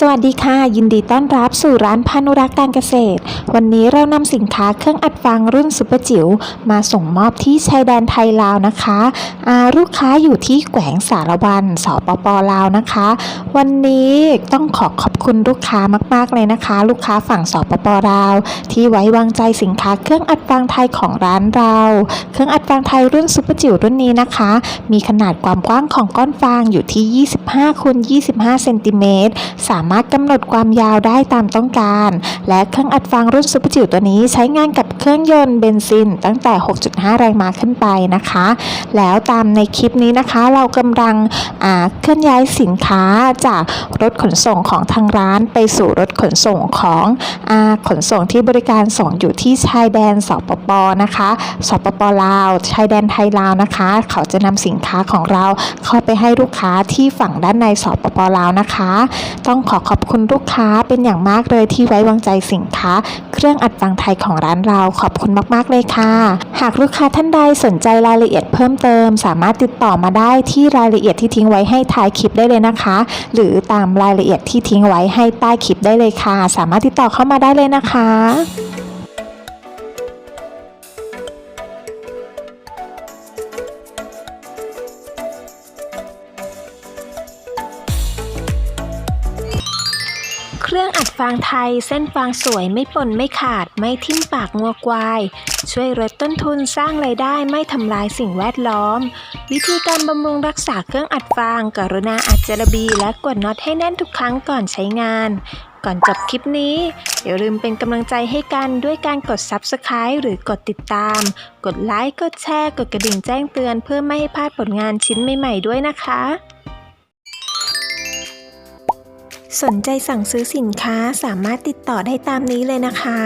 สวัสดีค่ะ ยินดีต้อนรับสู่ร้านพานุรักษ์การเกษตร วันนี้เรานำสินค้าเครื่องอัดฟางรุ่นซุปเปอร์จิ๋วมาส่งมอบที่ชายแดนไทยลาวนะคะอ่าลูกค้าอยู่ที่แขวงสารวันสปปลาวนะคะ วันนี้ต้องขอขอบคุณลูกค้ามากๆเลยนะคะ ลูกค้าฝั่งสปปลาว ที่ไว้วางใจสินค้าเครื่องอัดฟางไทยของร้านเรา เครื่องอัดฟางไทยรุ่นซุปเปอร์จิ๋วรุ่นนี้นะคะ มีขนาดความกว้างของก้อนฟางอยู่ที่ 25คูณ25เซนติเมตรสามามารถกำหนดความยาวได้ตามต้องการ และเครื่องอัดฟางรุ่นซุปเปอร์จิ๋วตัวนี้ใช้งานกับเครื่องยนต์เบนซินตั้งแต่ 6.5 แรงม้าขึ้นไปนะคะ แล้วตามในคลิปนี้นะคะ เรากำลังเคลื่อนย้ายสินค้าจากรถขนส่งของทางร้าน ไปสู่รถขนส่งของอขนส่งที่บริการส่งอยู่ที่ชายแดนสปปนะคะสปปลาว ชายแดนไทยลาวนะคะ เขาจะนำสินค้าของเราเข้าไปให้ลูกค้าที่ฝั่งด้านในสปปลาวนะคะ ต้องขอขอบคุณลูกค้าเป็นอย่างมากเลยที่ไว้วางใจสินค้า เครื่องอัดฟังไทยของร้านเราขอบคุณมากๆเลยค่ะ หากลูกค้าท่านใดสนใจรายละเอียดเพิ่มเติม สามารถติดต่อมาได้ที่รายละเอียดที่ทิ้งไว้ให้ท้ายคลิปได้เลยนะคะ หรือตามรายละเอียดที่ทิ้งไว้ให้ใต้คลิปได้เลยค่ะ สามารถติดต่อเข้ามาได้เลยนะคะ รื่องอัดฟางไทยเส้นฟางสวยไม่ปนไม่ขาดไม่ทิ่มปากงัวควาย ช่วยลดต้นทุนสร้างไรายได้ไม่ทำลายสิ่งแวดล้อม วิธีการบำรุงรักษาเครื่องอัดฟาง กรุณาอัดจระบีและกดน็อตให้แน่นทุกครั้งก่อนใช้งาน ก่อนจบคลิปนี้ อย่าลืมเป็นกำลังใจให้กันด้วยการกด Subscribe หรือกดติดตาม กดไลค์กดแชร์ กดกระดิ่งแจ้งเตือน เพื่อไม่ให้พลาดผลงานชิ้นใหม่ๆด้วยนะคะ สนใจสั่งซื้อสินค้าสามารถติดต่อได้ตามนี้เลยนะคะ